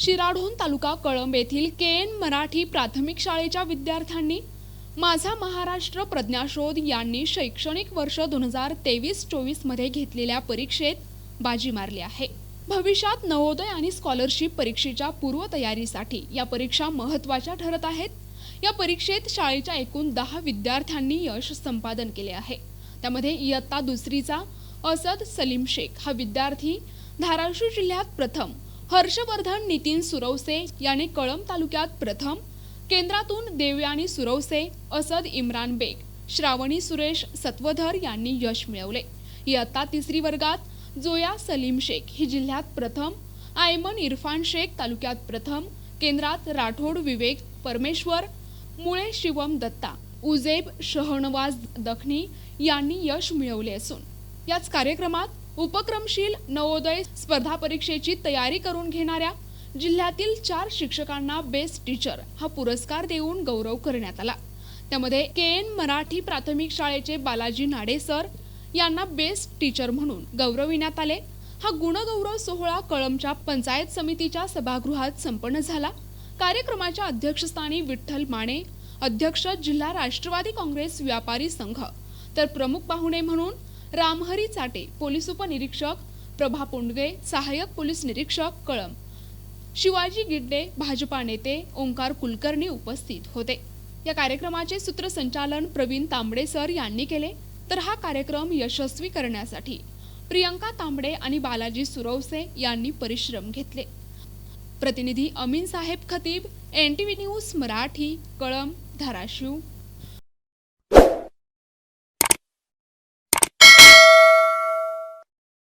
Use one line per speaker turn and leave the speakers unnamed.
शिराढोण तालुका कळंब येथील के एन मराठी प्राथमिक शाळेच्या विद्यार्थ्यांनी माझा महाराष्ट्र प्रज्ञाशोध यांनी शैक्षणिक वर्ष दोन हजार तेवीस चोवीसमध्ये घेतलेल्या परीक्षेत बाजी मारली आहे. भविष्यात नवोदय आणि स्कॉलरशिप परीक्षेच्या पूर्वतयारीसाठी या परीक्षा महत्त्वाच्या ठरत आहेत. या परीक्षेत शाळेच्या एकूण दहा विद्यार्थ्यांनी यश संपादन केले आहे. त्यामध्ये इयत्ता दुसरीचा असद सलीम शेख हा विद्यार्थी. धाराशिव जिल्ह्यात प्रथम हर्षवर्धन नितीन सुरवसे याने कळंब तालुक्यात प्रथम केंद्रातून देवयानी सुरवसे असद इम्रान बेग श्रावणी सुरेश सत्वधर यांनी यश मिळवले. इयत्ता तिसरी वर्गात जोया सलीम शेख ही जिल्ह्यात प्रथम आयमन इरफान शेख तालुक्यात प्रथम केंद्रात राठोड विवेक परमेश्वर मुळे शिवम दत्ता उजेब शहनवाज दखनी यांनी यश मिळवले असून याच कार्यक्रमात उपक्रमशील नवोदय स्पर्धा परीक्षेची तयारी करून घेणाऱ्या जिल्ह्यातील चार शिक्षकांना बेस्ट टीचर हा पुरस्कार देऊन गौरव करण्यात आला. त्यामध्ये के एन मराठी प्राथमिक शाळेचे बालाजी नाडे सर यांना बेस्ट टीचर म्हणून गौरविण्यात आले. हा गुणगौरव सोहळा कळमच्या पंचायत समितीच्या सभागृहात संपन्न झाला. कार्यक्रमाच्या अध्यक्षस्थानी विठ्ठल माने अध्यक्ष जिल्हा राष्ट्रवादी काँग्रेस व्यापारी संघ तर प्रमुख पाहुणे म्हणून रामहरी चाटे पोलीस उपनिरीक्षक प्रभा पोंडगे सहाय्यक पोलीस निरीक्षक कळम शिवाजी गिड्डे भाजपा नेते ओंकार कुलकर्णी उपस्थित होते. या कार्यक्रमाचे सूत्रसंचालन प्रवीण तांबडे सर यांनी केले. तर हा कार्यक्रम यशस्वी करण्यासाठी प्रियंका तांबडे आणि बालाजी सुरवसे यांनी परिश्रम घेतले. प्रतिनिधी Amin Saheb Khatib N T V news Marathi Kalamb Dharashiv.